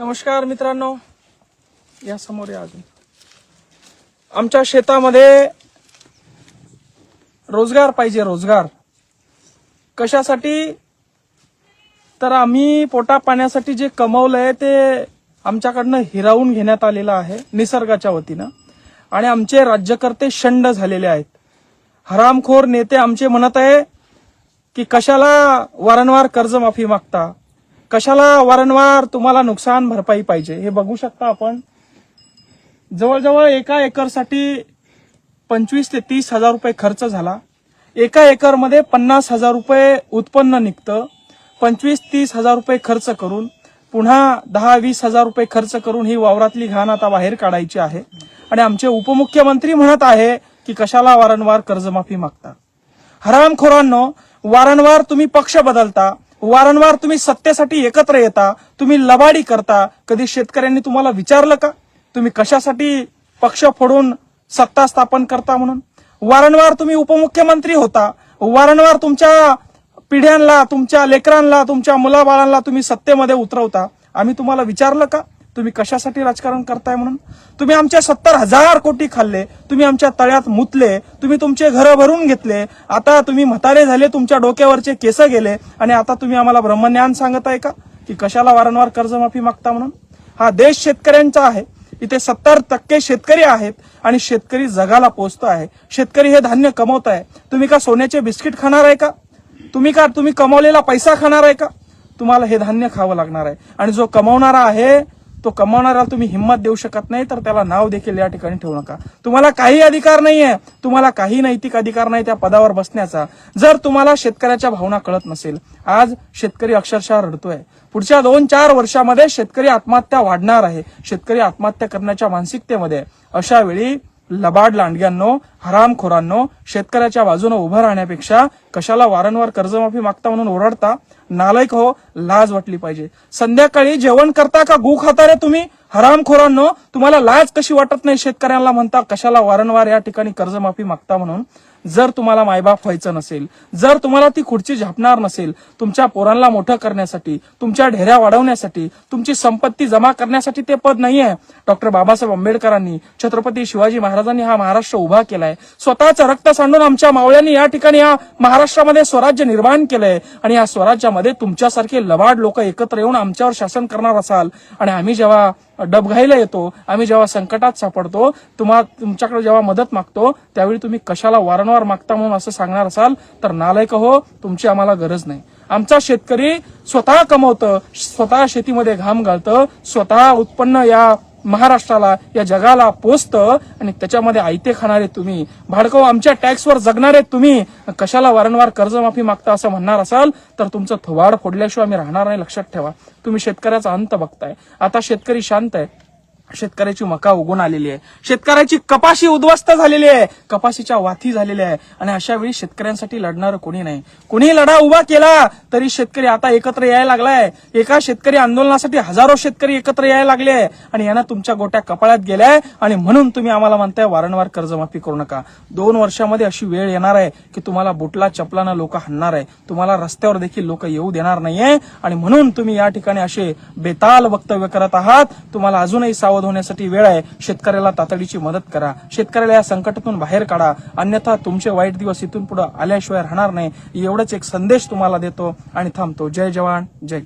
नमस्कार मित्रांनो. या समोर या अजून. आमच्या शेतामध्ये रोजगार पाहिजे रोजगार. कशासाठी? तर आम्ही पोटा पाण्यासाठी जे कमवलंय ते आमच्याकडनं हिरावून घेण्यात आलेलं आहे निसर्गाच्या वतीनं. आणि आमचे राज्यकर्ते शंड झालेले आहेत. हरामखोर नेते आमचे म्हणत आहे की कशाला वारंवार कर्जमाफी मागता? कशाला वारंवार तुम्हाला नुकसान भरपाई पाहिजे? हे बघू शकता आपण. जवळजवळ एका एकरसाठी पंचवीस ते तीस हजार रुपये खर्च झाला. एका एकरमध्ये पन्नास हजार रुपये उत्पन्न निघतं. पंचवीस तीस हजार रुपये खर्च करून पुन्हा दहा वीस हजार रुपये खर्च करून ही वावरातली घाण आता बाहेर काढायची आहे. आणि आमचे उपमुख्यमंत्री म्हणत आहे की कशाला वारंवार कर्जमाफी मागता. हरामखोरांनो वारंवार तुम्ही पक्ष बदलता. वारंवार तुम्ही सत्तेसाठी एकत्र येता तुम्ही लबाडी करता. कधी शेतकऱ्यांनी तुम्हाला विचारलं का? तुम्ही कशासाठी पक्ष फोडून सत्ता स्थापन करता म्हणून? वारंवार तुम्ही उपमुख्यमंत्री होता. वारंवार तुमच्या पिढ्यांना तुमच्या लेकरांना तुमच्या मुलाबाळांना तुम्ही सत्तेमध्ये उतरवता. आम्ही तुम्हाला विचारलं का? तुम्ही कशासाठी राजकारण करताय म्हणून? तुम्ही आमचे सत्तर हजार कोटी खाल्ले तुम्ही आमच्या तळ्यात मुतले तुम्ही तुमचे घरं भरून घेतले. आता तुम्ही म्हातारे झाले तुमच्या डोक्यावरचे केस गेले आणि आता तुम्ही आम्हाला ब्रह्मज्ञान सांगत आहे का? की कशाला वारंवार कर्जमाफी मागता म्हणून? हा देश शेतकऱ्यांचा आहे. इथे सत्तर टक्के शेतकरी आहेत आणि शेतकरी जगाला पोचतो आहे. शेतकरी हे धान्य कमवत आहे. तुम्ही का सोन्याचे बिस्किट खाणार आहे का? तुम्ही का तुम्ही कमवलेला पैसा खाणार आहे का? तुम्हाला हे धान्य खावं लागणार आहे. आणि जो कमवणारा आहे तो कमावणाऱ्याला तुम्ही हिंमत देऊ शकत नाही तर त्याला नाव देखील या ठिकाणी ठेवू नका. तुम्हाला काही अधिकार नाहीये. तुम्हाला काही नैतिक अधिकार नाही त्या पदावर बसण्याचा. जर तुम्हाला शेतकऱ्याच्या भावना कळत नसेल आज शेतकरी अक्षरशः रडतोय. पुढच्या दोन चार वर्षामध्ये शेतकरी आत्महत्या वाढणार आहे. शेतकरी आत्महत्या करण्याच्या मानसिकतेमध्ये अशा वेळी लबाड लांडग्यांनो हरामखोरांनो शेतकऱ्याच्या बाजूने उभं राहण्यापेक्षा कशाला वारंवार कर्जमाफी मागता म्हणून ओरडता? नालायक हो लाज वाटली पाहिजे. संध्याकाळी जेवण करता का गु खाता रे तुम्ही? हरामखोरांनो तुम्हाला लाज कशी वाटत नाही शेतकऱ्यांना म्हणता कशाला वारंवार या ठिकाणी कर्जमाफी मागता म्हणून? जर तुम्हाला मायबाप व्हायचं नसेल जर तुम्हाला ती खुर्ची झापणार नसेल तुमच्या पोरांना मोठं करण्यासाठी तुमच्या ढेऱ्या वाढवण्यासाठी तुमची संपत्ती जमा करण्यासाठी ते पद नाहीये. डॉक्टर बाबासाहेब आंबेडकरांनी छत्रपती शिवाजी महाराजांनी हा महाराष्ट्र उभा केलाय. स्वतःचं रक्त सांडून आमच्या मावळ्यांनी या ठिकाणी या महाराष्ट्रामध्ये स्वराज्य निर्माण केलंय. आणि या स्वराज्यामध्ये तुमच्यासारखे लबाड लोक एकत्र येऊन आमच्यावर शासन करणार असाल. आणि आम्ही जेव्हा डबघाईला येतो आम्ही जेव्हा संकटात सापडतो तुम्हा तुमच्याकडे जेव्हा मदत मागतो त्यावेळी तुम्ही कशाला वारंवार मागता म्हणून असं सांगणार असाल तर नालायक हो तुमची आम्हाला गरज नाही. आमचा शेतकरी स्वतः कमवतं स्वतः शेतीमध्ये घाम घालतं स्वतः उत्पन्न या महाराष्ट्राला या जगाला पोचतं आणि त्याच्यामध्ये आयते खाणारे तुम्ही. भाडकं आमच्या टॅक्सवर जगणारे तुम्ही. कशाला वारंवार कर्जमाफी मागता असं म्हणणार असाल तर तुमचं थोबाड फोडल्याशिवाय आम्ही राहणार नाही लक्षात ठेवा. तुम्ही शेतकऱ्याचा अंत बघताय. आता शेतकरी शांत आहे. शेतकऱ्याची मका उगून आलेली आहे. शेतकऱ्याची कपाशी उद्ध्वस्त झालेली आहे. कपाशीच्या वाथी झालेल्या आहे. आणि अशा वेळी शेतकऱ्यांसाठी लढणार कोणी नाही. कोणी लढा उभा केला तरी शेतकरी आता एकत्र यायला लागलाय. एका शेतकरी आंदोलनासाठी हजारो शेतकरी एकत्र यायला लागले आहे. आणि यांना तुमच्या गोट्या कपाळात गेल्याय आणि म्हणून तुम्ही आम्हाला म्हणताय वारंवार कर्जमाफी करू नका. दोन वर्षामध्ये अशी वेळ येणार आहे की तुम्हाला बुटला चपलानं लोक हाणणार आहे. तुम्हाला रस्त्यावर देखील लोक येऊ देणार नाहीये. आणि म्हणून तुम्ही या ठिकाणी असे बेताल वक्तव्य करत आहात. तुम्हाला अजूनही सावध होण्यासाठी वेळ आहे. शेतकऱ्याला तातडीची मदत करा. शेतकऱ्याला या संकटातून बाहेर काढा. अन्यथा तुमचे वाईट दिवस इथून पुढे आल्याशिवाय राहणार नाही. एवढंच एक संदेश तुम्हाला देतो. आणि थांबतो. जय जवान. जय